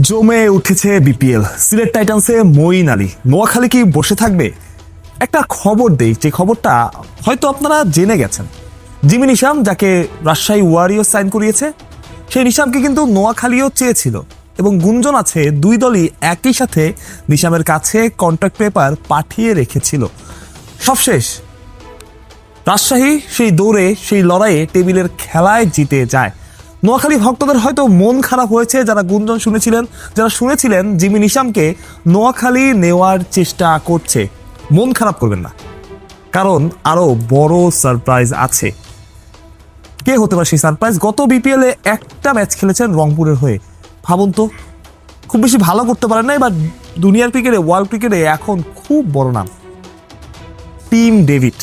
জমে উঠেছে বিপিএল। সিলেট টাইটান্সে মঈন আলী। নোয়াখালী কি বসে থাকবে? একটা খবর দেই, যে খবরটা হয়তো আপনারা জেনে গেছেন। জিমি নিশাম, যাকে রাজশাহী ওয়ারিয়র সাইন করিয়েছে, সেই নিশামকে কিন্তু নোয়াখালীও চেয়েছিল। এবং গুঞ্জন আছে, দুই দলই একই সাথে নিশামের কাছে কন্ট্রাক্ট পেপার পাঠিয়ে রেখেছিল। সবশেষ, রাজশাহী সেই দৌড়ে, সেই লড়াইয়ে টেবিলের খেলায় জিতে যায়। নোয়াখালী ভক্তদের হয়তো মন খারাপ হয়েছে, যারা গুঞ্জন শুনেছিলেন, যারা শুনেছিলেন জিমি নিশামকে নোয়াখালী নেওয়ার চেষ্টা করছে। মন খারাপ করবেন না, কারণ আরও বড় সারপ্রাইজ আছে। কে হতে পারে সেই সারপ্রাইজ? গত বিপিএলে একটা ম্যাচ খেলেছেন রংপুরের হয়ে। ভাবুন তো, খুব বেশি ভালো করতে পারেন না এবার দুনিয়ার ক্রিকেটে, ওয়ার্ল্ড ক্রিকেটে এখন খুব বড় নাম। Tim David.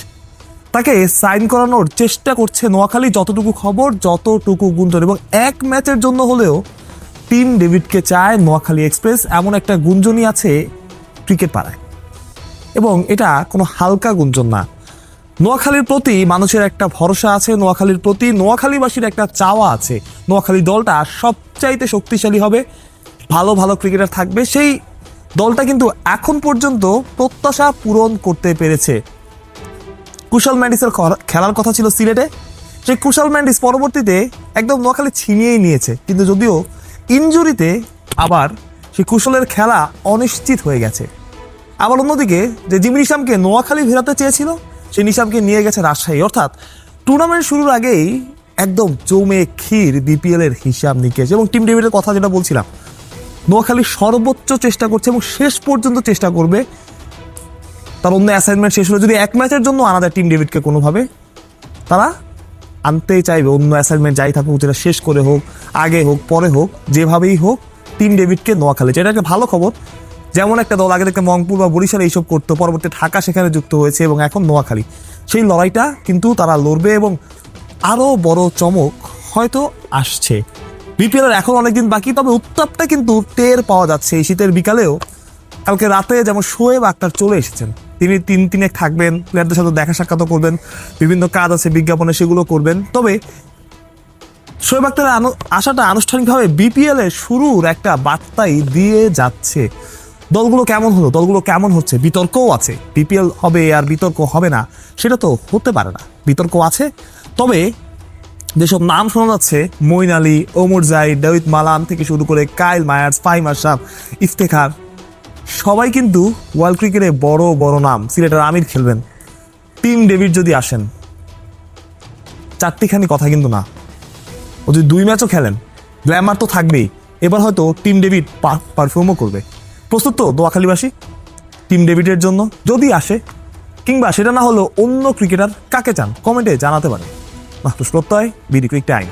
তাকে সাইন করানোর চেষ্টা করছে নোয়াখালী, যতটুকু খবর, যতটুকু গুঞ্জন। এবং এক ম্যাচের জন্য হলেও টিম ডেভিডকে চায় নোয়াখালী এক্সপ্রেস। এমন একটা গুঞ্জনই আছে ক্রিকেট পাড়ায়। এবং এটা কোনো হালকা গুঞ্জন না। নোয়াখালীর প্রতি মানুষের একটা ভরসা আছে, নোয়াখালীর প্রতি নোয়াখালীবাসীর একটা চাওয়া আছে। নোয়াখালী দলটা সবচাইতে শক্তিশালী হবে, ভালো ভালো ক্রিকেটার থাকবে। সেই দলটা কিন্তু এখন পর্যন্ত প্রত্যাশা পূরণ করতে পেরেছে। কুশল ম্যান্ডিসের খেলার কথা ছিল সিলেটে। সেই কুশল ম্যান্ডিস পরবর্তীতে একদম নোয়াখালী ছিনিয়েই নিয়েছে। কিন্তু যদিও ইনজুরিতে আবার সেই কুশলের খেলা অনিশ্চিত হয়ে গেছে। আবার অন্যদিকে যে জিমি নিশামকে নোয়াখালী ফেরাতে চেয়েছিল, সেই নিশামকে নিয়ে গেছে রাজশাহী। অর্থাৎ টুর্নামেন্ট শুরুর আগেই একদম জমে ক্ষীর বিপিএল এর হিসাব নিকেশ। এবং টিম ডেভিডের কথা যেটা বলছিলাম, নোয়াখালী সর্বোচ্চ চেষ্টা করছে এবং শেষ পর্যন্ত চেষ্টা করবে তার অন্য অ্যাসাইনমেন্ট শেষ হলে যদি এক ম্যাচের জন্য আনা যায় টিম ডেভিডকে কোনোভাবে, তারা আনতেই চাইবে, অন্য অ্যাসাইনমেন্ট যাই থাকুক, যেটা শেষ করে হোক, আগে হোক, পরে হোক, যেভাবেই হোক টিম ডেভিডকে নোয়াখালী যেটা একটা ভালো খবর, যেমন একটা দল আগে থেকে মংপুর বা বরিশাল এইসব করতো, পরবর্তী ঢাকা সেখানে যুক্ত হয়েছে এবং এখন নোয়াখালী সেই লড়াইটা কিন্তু তারা লড়বে এবং আরও বড় চমক হয়তো আসছে। বিপিএল এর এখন অনেকদিন বাকি, তবে উত্তাপটা কিন্তু টের পাওয়া যাচ্ছে। এই শীতের বিকালেও কালকে রাতে যেমন শোয়েব আক্তার চলে এসেছেন, তিনি তিন তিনে থাকবেন, প্লেয়ারদের সাথে দেখা সাক্ষাৎ করবেন, বিভিন্ন কাজ আছে, বিজ্ঞাপনে সেগুলো করবেন। তবে শোয়েব আক্তারের আনু- আসাটা আনুষ্ঠানিকভাবে বিপিএল এর শুরুর একটা বার্তাই দিয়ে যাচ্ছে। দলগুলো কেমন হলো? দলগুলো কেমন হচ্ছে? বিতর্কও আছে। বিপিএল হবে আর বিতর্ক হবে না, সেটা তো হতে পারে না। বিতর্ক আছে। তবে যেসব নাম শোনা যাচ্ছে, মইন আলী, ওমর জাইদ ডেভিড মালান থেকে শুরু করে কাইল মায়ার্স ফাইম আশরাফ, ইফতেখার সবাই কিন্তু ওয়ার্ল্ড ক্রিকেটে বড় বড় নাম, সিলেটের আমির খেলবেন। টিম ডেভিড যদি আসেন, চারটিখানি কথা কিন্তু না। ও যদি দুই ম্যাচও খেলেন, গ্ল্যামার তো থাকবেই। এবার হয়তো টিম ডেভিড পারফর্মও করবে। প্রস্তুত তো দোয়াখালীবাসী টিম ডেভিডের জন্য যদি আসে, কিংবা সেটা না হলেও অন্য ক্রিকেটার কাকে চান, কমেন্টে জানাতে পারেন। মাহফুজ প্রত্যয়, বিডি ক্রিক টাইম।